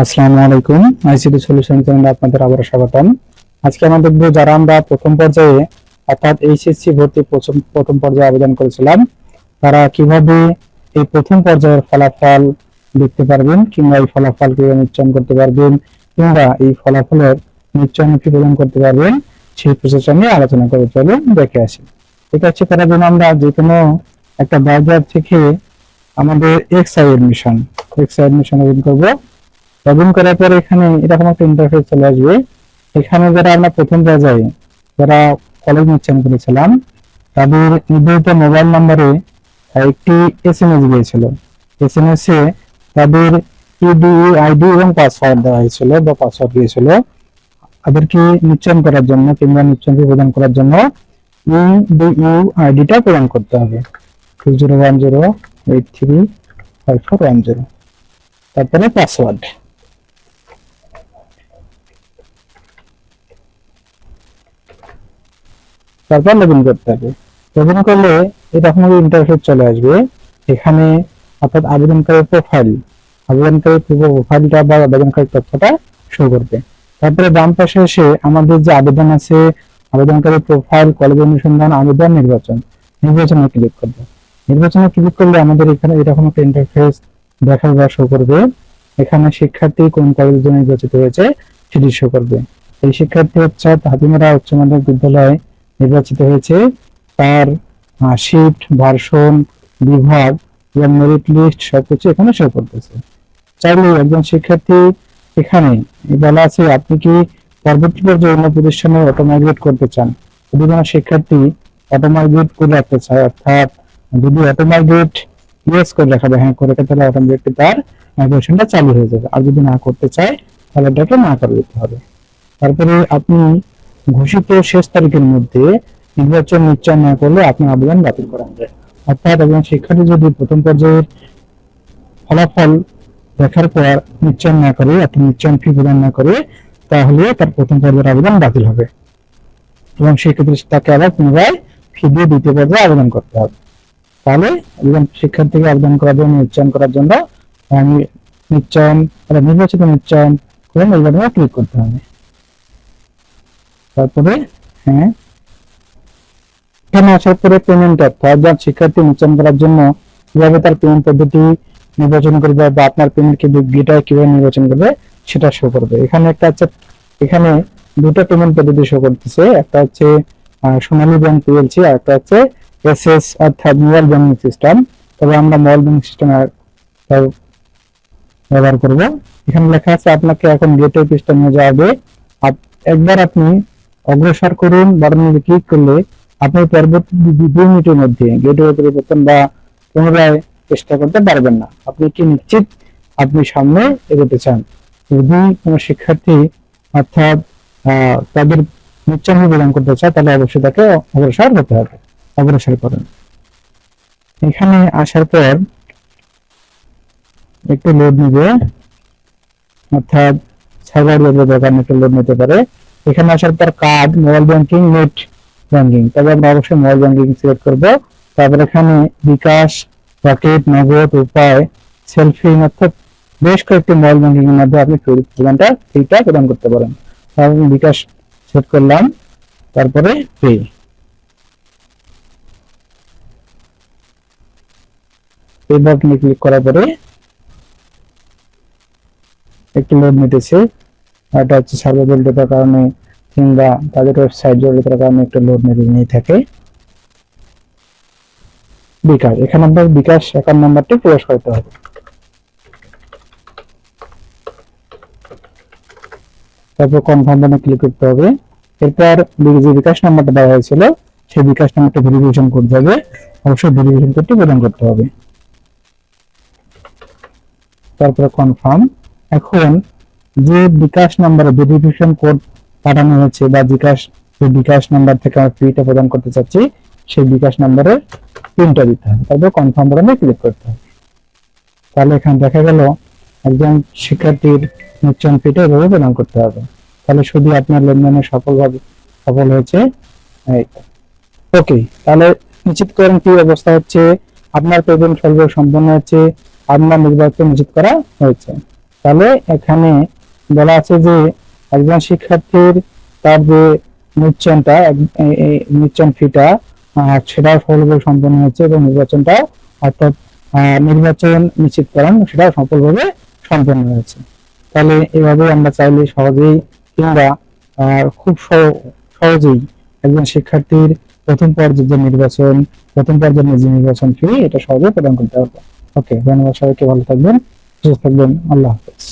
আসসালামু আলাইকুম। ICT solution চ্যানেলে আপনাদের আবার স্বাগতম। আজকে আমরা দেখব যারা আমরা প্রথম পর্যায়ে, অর্থাৎ এইচএসসি ভর্তি প্রথম প্রথম পর্যায়ে আবেদন করেছিলাম, তারা কীভাবে এই প্রথম পর্যায়ের ফলাফল দেখতে পারবেন, কিংবা এই ফলাফল কীভাবে নিশ্চয়ন করতে পারবেন, কিংবা এই ফলাফলের নিশ্চয়নমুখী প্রদান করতে পারবেন, সেই প্রসেসটা নিয়ে আলোচনা করে চলুন, দেখে আসি। এটা হচ্ছে করার জন্য আমরা যে কোনো একটা ব্রাউজার থেকে আমাদের X I admission X I admission open করব। লগ ইন করার পরে এখানে এরকম একটা ইন্টারফেস চলে আসবে। এখানে যারা আমরা প্রথম পর্যায়ে যারা কলেজ নিচ্ছেন করেছিলাম, তাদের নির্ধারিত মোবাইল নম্বরে একটি এস এম এস গিয়েছিল এস এম এ তাদের ইডি আইডি এবং পাসওয়ার্ড দেওয়া হয়েছিল বা পাসওয়ার্ড দিয়েছিল। তাদেরকে নিশ্চয়ন করার জন্য, কিংবা নিশ্চয়ন প্রদান করার জন্য ইউ আইডিটা প্রদান করতে হবে। Two zero one zero eight three five four one zero তারপরে পাসওয়ার্ড তারপর লগ করতে হবে। লগ করলে এরকম একটা ইন্টারফেস চলে আসবে। এখানে অর্থাৎ আবেদনকারীর প্রোফাইল আবেদনকারীর প্রোফাইলটা বা আবেদনকারীর তথ্যটা শো করবে। তারপরে বাম পাশে এসে আমাদের যে আবেদন আছে, আবেদনকারীর প্রোফাইল কলেজ অনুসন্ধান, আবেদন, নির্বাচন, নির্বাচনে ক্লিক করবে। নির্বাচনে ক্লিক করলে আমাদের এখানে এরকম একটা ইন্টারফেস দেখার বা শো করবে। এখানে শিক্ষার্থী কোন কলেজের জন্য নির্বাচিত হয়েছে সেটি শো করবে। এই শিক্ষার্থী হচ্ছে হাতিমারা উচ্চ মাধ্যমিক বিদ্যালয় নির্বাচিত হয়েছে তার শিফট ভার্সন বিভাগ, এবং মেরিট লিস্ট সবকিছু এখানে শো করতেছে। চাইলে একজন শিক্ষার্থী এখানে বলা আছে, আপনি কি পরবর্তী পর্যায়ে অন্য প্রতিষ্ঠানে অটোমাইগ্রেট করতে চান? যদি কোনো শিক্ষার্থী অটোমাইগ্রেট করে রাখতে চায়, অর্থাৎ যদি অটোমাইগ্রেট ইয়েস করে রাখাবে হ্যাঁ করে রাখে, তাহলে অটোমেটিক তার মাইগ্রেশনটা চালু হয়ে যাবে। আর যদি না করতে চায়, তাহলে এটাকে না করে দিতে হবে। তারপরে আপনি ঘোষিত শেষ তারিখের মধ্যে নির্বাচন নিশ্চয় না করলে আপনার আবেদন বাতিল করা হবে। অর্থাৎ একজন শিক্ষার্থী যদি প্রথম পর্যায়ের ফলাফল দেখার পর নিশ্চয় না করে আপনি নিশ্চয়ন ফি প্রদান না করে, তাহলে তার প্রথম পর্যায়ের আবেদন বাতিল হবে। এবং সেক্ষেত্রে তাকে আবার পুনরায় ফি দিয়ে দ্বিতীয় পর্যায়ে আবেদন করতে হবে। তাহলে একজন শিক্ষার্থীকে আবেদন করার জন্য নিশ্চয়ন করার জন্য, আমি নিশ্চয়ন নির্বাচিত নিশ্চয়ন করে নির্বাচনে ক্লিক করতে হবে। তারপরে? হ্যাঁ। এখানে আসার পরে পেমেন্ট তথ্য একজন শিক্ষার্থী নিশ্চয়ন করার জন্য কীভাবে তার পেমেন্ট পদ্ধতি নির্বাচন করবে বা আপনার পেমেন্ট কি গেটওয়ে কীভাবে নির্বাচন করবে সেটা শো করবে। এখানে একটা হচ্ছে এখানে দুটো পেমেন্ট পদ্ধতি শো করতেছে। একটা হচ্ছে সোনালী ব্যাংক পিএলসি আর একটা হচ্ছে এসএস অর্থাৎ মোবাইল ব্যাংকিং সিস্টেম তবে আমরা মোবাইল ব্যাংকিং সিস্টেম ব্যবহার করব। এখানে লেখা আছে, আপনাকে এখন গেটওয়ে পৃষ্ঠা নিয়ে যাওয়া হবে। একবার আপনি অগ্রসর করুন বাটনে ক্লিক করলে আপনি পরবর্তী দুই মিনিটের মধ্যে গেটওয়ে পরিবর্তন বা পুনরায় চেষ্টা করতে পারবেন না। আপনি কি নিশ্চিত আপনি সামনে এগোতে চান। যদি কোনো শিক্ষার্থী অর্থাৎ তাদের নিশ্চয় প্রদান করতে চায়, তাহলে অবশ্যই তাকে অগ্রসর হতে হবে। অগ্রসর করুন। এখানে আসার পর একটু লোড নিবে। অর্থাৎ সার্ভার লোডের দরকার একটু লোড নিতে পারে। এখানে আসার পর card mobile banking net banking তবে আমরা অবশ্যই মোবাইল ব্যাংকিং সিলেক্ট করব। তারপর এখানে বিকাশ, রকেট, নগদ উপায় সেলফি অর্থাৎ বেশ কয়েকটি মোবাইল ব্যাংকিং এর মধ্যে আপনি প্রদানটা ফ্রিটা প্রদান করতে পারেন। আমি বিকাশ সেট করলাম। তারপরে পে পে বাটনে ক্লিক করার পরে একটু লোড নিতেছে। এটা হচ্ছে সার্ভার জড়িততার কারণে কিংবা তাদের ওয়েবসাইট জড়িততার কারণে একটু লোড নিয়ে থাকে। বিকাশ, এখানে আপনার বিকাশ অ্যাকাউন্ট নাম্বারটি প্রবেশ করতে হবে। তারপর কনফার্ম বাটনে ক্লিক করতে হবে। এরপর যে বিকাশ নাম্বারটা দেওয়া হয়েছিল, সেই বিকাশ নাম্বারটা ভেরিফিকেশন করতে হবে। অবশ্যই ভেরিফিকেশন কোডটি প্রদান করতে হবে। তারপরে কনফার্ম এখন যে বিকাশ নাম্বারে ভেরিফিকেশন কোড পাঠানো হয়েছে বা বিকাশ বিকাশ নাম্বার থেকে আমরা ফিটা প্রদান করতে চাচ্ছি, সেই বিকাশ নাম্বারের পিনটা দিতে হবে। তারপর কনফার্ম বাটনে ক্লিক করতে হবে। তাহলে এখানে দেখা গেল একজন শিক্ষার্থীর নিশ্চয়ন ফিটা এভাবে প্রদান করতে হবে। তাহলে শুধু আপনার লেনদেনে সফলভাবে সফল হয়েছে ওকে তাহলে নিশ্চিত করেন কি অবস্থা হচ্ছে, আপনার পেমেন্ট সর্ব সম্পন্ন হচ্ছে, আপনার নির্বাচন নিশ্চিত করা হয়েছে। তাহলে এখানে বলা আছে যে একজন শিক্ষার্থীর তার যে নিশ্চয়টা নিশ্চয়ন ফিটা আহ, সেটা সফলভাবে সম্পন্ন হয়েছে এবং নির্বাচনটা অর্থাৎ নির্বাচন নিশ্চিতকরণ সেটাও সফলভাবে সম্পন্ন হয়েছে। তাহলে এভাবে আমরা চাইলে সহজেই কিংবা খুব সহ- সহজেই একজন শিক্ষার্থীর প্রথম পর্যায়ের যে নির্বাচন প্রথম পর্যায়ের যে নির্বাচন ফি এটা সহজে প্রদান করতে পারব। ওকে ধন্যবাদ সবাইকে ভালো থাকবেন সুস্থ থাকবেন আল্লাহ হাফেজ।